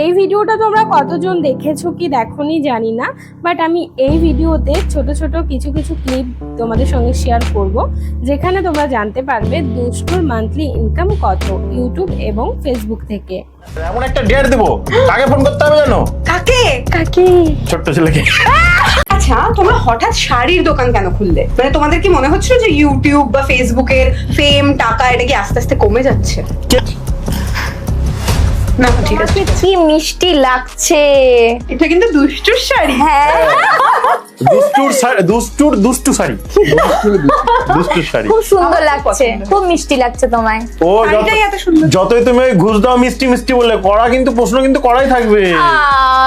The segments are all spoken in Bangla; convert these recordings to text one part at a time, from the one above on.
এই ভিডিওটা তোমরা কতজন দেখেছ কি দেখোনি জানি না বাট আমি এই ভিডিওতে ছোট ছোট কিছু কিছু ক্লিপ তোমাদের সঙ্গে শেয়ার করব যেখানে তোমরা জানতে পারবে দুষ্টুর মান্থলি ইনকাম কত ইউটিউব এবং ফেসবুক থেকে। এমন একটা ডেট দেবো কাকে ফোন করতে হবে জানো? কাকে? কাকি? ছোট্ট ছেলেকে। আচ্ছা তোমরা হঠাৎ শাড়ির দোকান কেন খুললে? মানে তোমাদের কি মনে হচ্ছিল যে ইউটিউব বা ফেসবুকের ফেম টাকা এটা কি আস্তে আস্তে কমে যাচ্ছে? না ঠিক আছে। কি মিষ্টি লাগছে? এটা কিন্তু দুষ্টুর শাড়ি। হ্যাঁ। দুষ্টুর শাড়ি দুষ্টুর দুষ্টু শাড়ি। দুষ্টুর শাড়ি। খুব সুন্দর লাগছে। খুব মিষ্টি লাগছে তোমায়। ও যতই তুমি ঘুষ দাও মিষ্টি মিষ্টি বলে করা কিন্তু প্রশ্ন কিন্তু করাই থাকবে।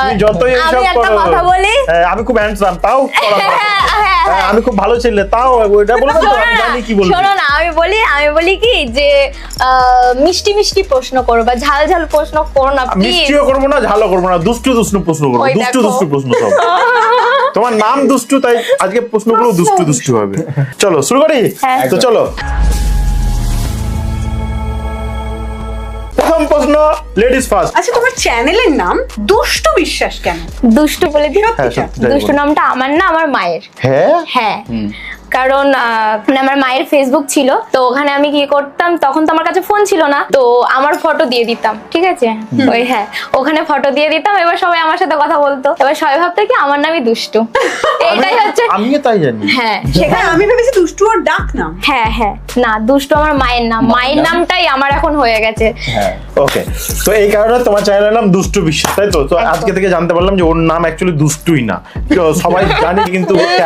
তুমি যতই আমি একটা কথা বলি। হ্যাঁ, আমি খুব হ্যান্ডসাম তাও করা আমি খুব ভালো ছেলে তাও ওইটা বলব আমি জানি কি বলব। শোনো না আমি বলি আমি বলি কি যে মিষ্টি মিষ্টি প্রশ্ন করো বা ঝাল ঝাল প্রশ্ন করো না প্লিজ মিষ্টিও করব না ঝালও করব না দুষ্টু দুষ্টু প্রশ্ন করব দুষ্টু দুষ্টু প্রশ্ন সব। তোমার নাম দুষ্টু তাই আজকে প্রশ্নগুলো দুষ্টু দুষ্টু হবে। চলো শুরু করি? হ্যাঁ। তো চলো। প্রথম প্রশ্ন লেডিস ফার্স্ট আচ্ছা তোমার চ্যানেলের নাম দুষ্টু বিশ্বাস কেন? দুষ্টু বলে দিও হ্যাঁ দুষ্টু নামটা আমার না আমার মায়ের। হ্যাঁ? হ্যাঁ। কারণ মানে আমার মায়ের ফেসবুক ছিল তো ওখানে আমি কি করতাম তখন তো আমার কাছে ফোন ছিল না তো আমার ফটো দিয়ে দিতাম ঠিক আছে? ওই হ্যাঁ ওখানে ফটো দিয়ে দিতাম এবার সবাই আমার সাথে কথা বলতো এবার সবাই ভাবতো কি আমার নামই দুষ্টু। এইটাই হচ্ছে আমিও তাই জানি। হ্যাঁ হ্যাঁ সেখানে আমি ভেবেছি দুষ্টু ওর ডাক নাম। হ্যাঁ হ্যাঁ না দুষ্টু আমার মায়ের নাম মায়ের নামটাই আমার এখন হয়ে গেছে। হ্যাঁ ওকে তো এই কারণে তোমার চ্যানেলের নাম দুষ্টু বিশ্বাস তাই তো? তো আজকে থেকে জানতে পারলাম যে ওর নাম অ্যাকচুয়ালি দুষ্টুই না। তো সবাই জানি কিন্তু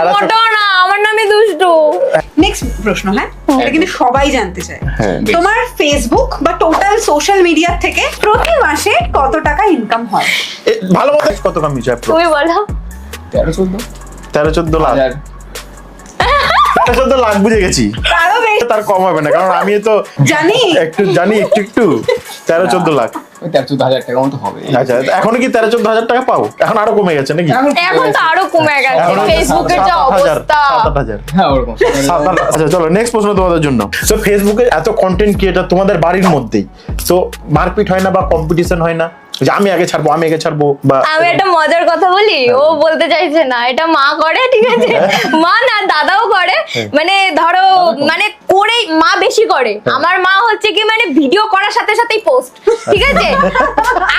নামই দুষ্টু। নেক্সট প্রশ্ন হ্যাঁ? এটা কিন্তু সবাই জানতে চায়। হ্যাঁ তোমার ফেসবুক বা টোটাল সোশ্যাল মিডিয়ার থেকে প্রতি মাসে কত টাকা ইনকাম হয়? ভালো মতো কত কামিজ তুমি বলো। তেরো চোদ্দ। তেরো চোদ্দ লাখ। লাখ বুঝে গেছি। তার কম হবে না কারণ আমি তো জানি। একটু জানি একটু একটু। তেরো চোদ্দ লাখ। তেরো চোদ্দ হাজার টাকা মতো হবে। আচ্ছা এখন কি তেরো চোদ্দ হাজার টাকা পাও এখন আরও কমে গেছে নাকি? এখন তো আরও কমে গেছে। ফেসবুকের যা সাত আট হাজার, অবস্থা। সাত আট হাজার। হ্যাঁ ওরকম। সাত আট- আচ্ছা চলো নেক্সট প্রশ্ন তোমাদের জন্য। তো ফেসবুকে এত কন্টেন্ট ক্রিয়েটার তোমাদের বাড়ির মধ্যেই। তো মারপিট হয় না বা কম্পিটিশন হয় না? যে আমি আগে ছাড়বো আমি আগে ছাড়বো বা আমি একটা মজার কথা বলি ও বলতে চাইছে না এটা মা করে ঠিক আছে? মা না দাদাও করে। মানে ধরো মানে করেই মা বেশি করে। আমার মা হচ্ছে কি মানে ভিডিও করার সাথে সাথেই পোস্ট ঠিক আছে?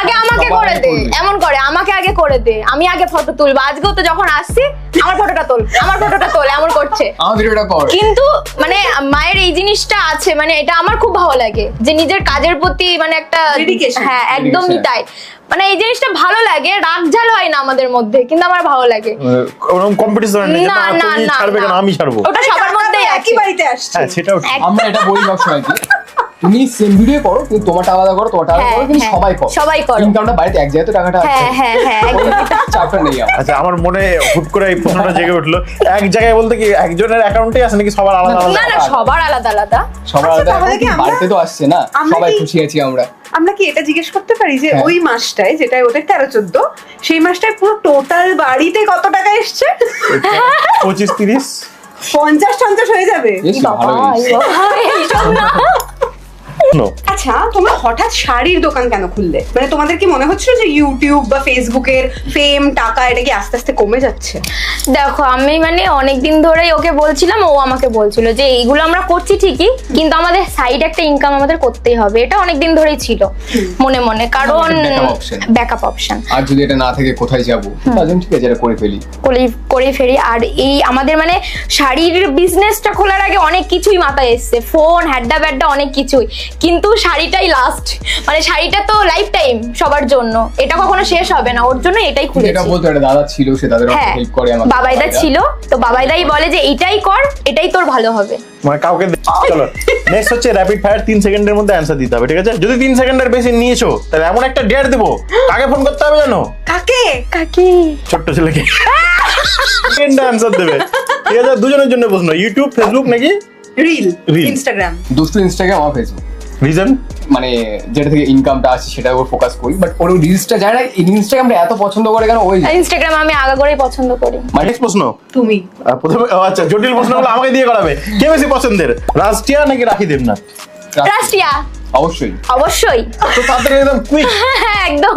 আগে আমাকে করে দে এমন করে আমাকে আগে করে দে আমি আগে ফটো তুলবো। আজকেও তো যখন আসছি আমার ফটোটা তোল আমার ফটোটা তোল এমন করছে। আমার ভিডিওটা কর কিন্তু মানে মায়ের এই জিনিসটা আছে মানে এটা আমার খুব ভালো লাগে যে নিজের কাজের প্রতি মানে একটা হ্যাঁ একদমই তাই। মানে এই জিনিসটা ভালো লাগে রাগ ঝাল হয় না আমাদের মধ্যে কিন্তু আমার ভালো লাগে। ওরকম কম্পিটিশন নেই না, না, না, ছাড়বে কেন? না। আমি ছাড়বো। ওটা সবার মধ্যেই একই বাড়িতে আসছে। হ্যাঁ সেটাও ঠিক। আমরা এটা বলি সবসময় কি তুমি সেম ভিডিও করো কিন্তু তোমারটা আলাদা করো তোমারটা আলাদা হ্যাঁ, করো কিন্তু হ্যাঁ, সবাই করো। সবাই করো। ইনকামটা বাড়িতে এক জায়গায় তো টাকাটা হ্যাঁ হ্যাঁ হ্যাঁ আচ্ছা আমার মনে হুট করে এই প্রশ্নটা জেগে উঠল। এক জায়গায় বলতে কি একজনের অ্যাকাউন্টে আছে নাকি সবার আলাদা আলাদা? না সবার আলাদা আলাদা। সবার আচ্ছা, আলাদা বাড়িতে তো আসছে না সবাই খুশি আছি আমরা। আমরা কি এটা জিজ্ঞেস করতে পারি যে হ্যাঁ। ওই মাসটায় যেটা ওদের তেরো চোদ্দ সেই মাসটায় পুরো টোটাল বাড়িতে কত টাকা এসছে? পঁচিশ তিরিশ পঞ্চাশ টঞ্চাশ হয়ে যাবে বাবা, বাবা, এইসব না। আচ্ছা তোমরা হঠাৎ শাড়ির দোকান কেন খুললে? মানে তোমাদের কি মনে হচ্ছিল যে ইউটিউব বা ফেসবুকের ফেম টাকা এটা কি আস্তে আস্তে কমে যাচ্ছে? দেখো আমি মানে অনেকদিন ধরেই ওকে বলছিলাম ও আমাকে বলছিল যে এইগুলো আমরা করছি ঠিকই কিন্তু আমাদের সাইড একটা ইনকাম আমাদের করতেই হবে। এটা অনেকদিন ধরেই ছিল মনে মনে। কারণ। ব্যাকআপ অপশন আর যদি এটা না থেকে কোথায় যাব? জন্য ঠিক আছে এটা করে ফেলি। করে করে ফেরি আর এই আমাদের মানে শাড়ির বিজনেসটা খোলার আগে অনেক কিছুই মাথায় এসছে। ফোন হ্যাড্ডা ব্যাড্ডা অনেক কিছুই। কিন্তু শাড়িটাই লাস্ট মানে শাড়িটা তো লাইফ টাইম সবার জন্য। এটা কখনো শেষ হবে না। ওর জন্য এটাই কিন্তু এটা বলতো একটা দাদা ছিল সে তাদের হ্যাঁ হেল্প করে আমাকে। বাবাইদা ছিল। তো বাবাইদাই বলে যে এটাই কর এটাই তোর ভালো হবে। মানে কাউকে চলো। নেক্সট হচ্ছে র্যাপিড ফায়ার তিন সেকেন্ডের মধ্যে অ্যান্সার দিতে হবে ঠিক আছে? যদি তিন সেকেন্ডের বেশি নিয়েছো তাহলে এমন একটা ডেট দেবো। কাকে ফোন করতে হবে জানো? কাকে? কাকি? ছোট্ট ছেলেকে। সেকেন্ডে অ্যান্সার দেবে। ঠিক আছে দুজনের জন্য প্রশ্ন। ইউটিউব ফেসবুক নাকি? রিল. ইনস্টাগ্রাম দুষ্টু ইনস্টাগ্রাম আর ফেসবুক রিজন মানে যেটা থেকে ইনকামটা আসে সেটার উপর ফোকাস করি বাট ওর রিলসটা যায় না ইনস্টাগ্রামটা এত পছন্দ করে কেন? ওই ইনস্টাগ্রাম আমি আগাগোড়াই পছন্দ করি। মানে নেক্সট প্রশ্ন। তুমি। প্রথমে আচ্ছা জটিল প্রশ্নগুলো আমাকে দিয়ে করাবে। কে বেশি পছন্দের রাষ্ট্রিয়া নাকি রাখি দেবনাথ? রাষ্ট্রিয়া। অবশ্যই। অবশ্যই। তো তাড়াতাড়ি একদম কুইক হ্যাঁ একদম।